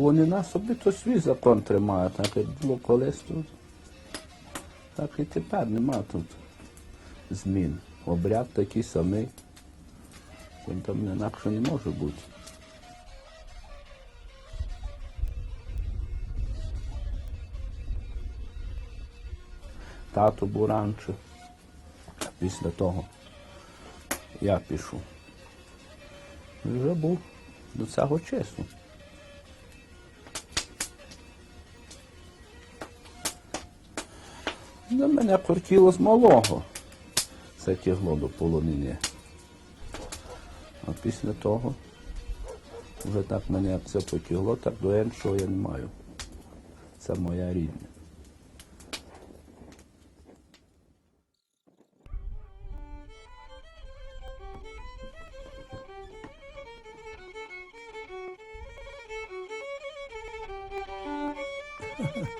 Полонина собі то свій закон тримає, так як було колись тут. Так і тепер нема тут змін. Обряд такий самий. Він там інакше не може бути. Тато був раніше. Після того я пішов. Вже був до цього часу. До мене кортіло з малого. Це тягло до полонини. А після того вже так мене це потягло, так до іншого я не маю. Це моя рідня.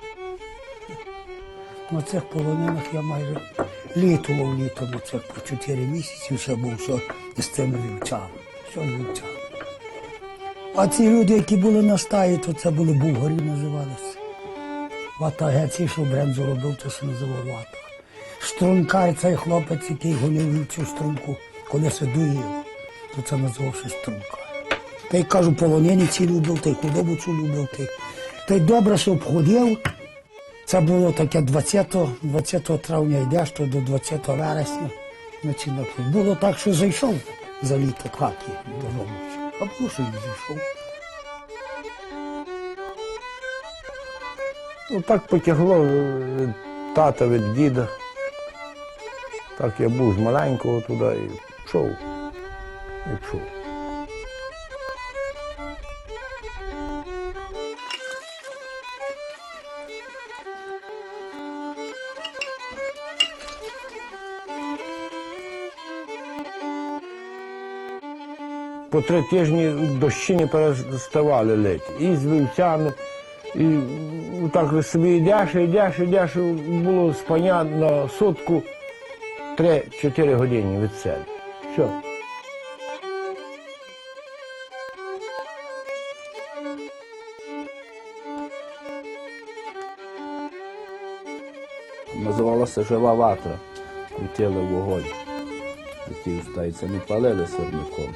На цих полонинах я майже літував літо на цих по 4 місяці, все був все з цими вівцями. Все з вівцями. А ці люди, які були на стаї, то це були бугарі називалися. Ватаге, ці, що брензу робив, то се називав вата. Стрункар, цей хлопець, який гонив вівцю струнку, коли се доїв, то це називався стрункар. Та й кажу, полонини ці любив, та й худобу цю любив. Та й добре, що обходив. Це було таке 20, 20 травня йдеш, то до 20 вересня. Значить, було так, що зайшов за літо хаті додому. А було, що не зайшов. Ну так потягло від тата, від діда. Так я був з маленького туди і пішов. І пішов. По три тижні дощі не переставали лити. І з вівцями, і так собі йдеш, йдеш, йдеш, було спання на сутку 3-4 години від себе. Все. Називалася жива ватра. Крутили вогонь. Такі стайці не палили сорником.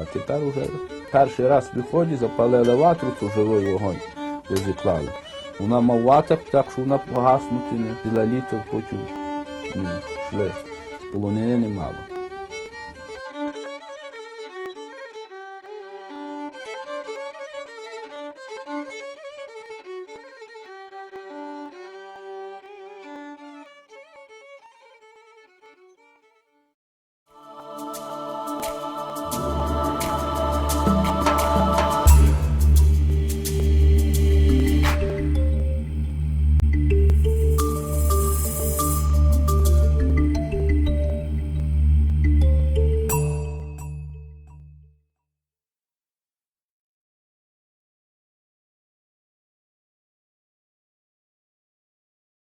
А тепер вже перший раз в виході запалили ватру, то живий вогонь розіклали. Вона мав ватер, так що вона погаснути не біла літо потім йшли. Полонини не мало.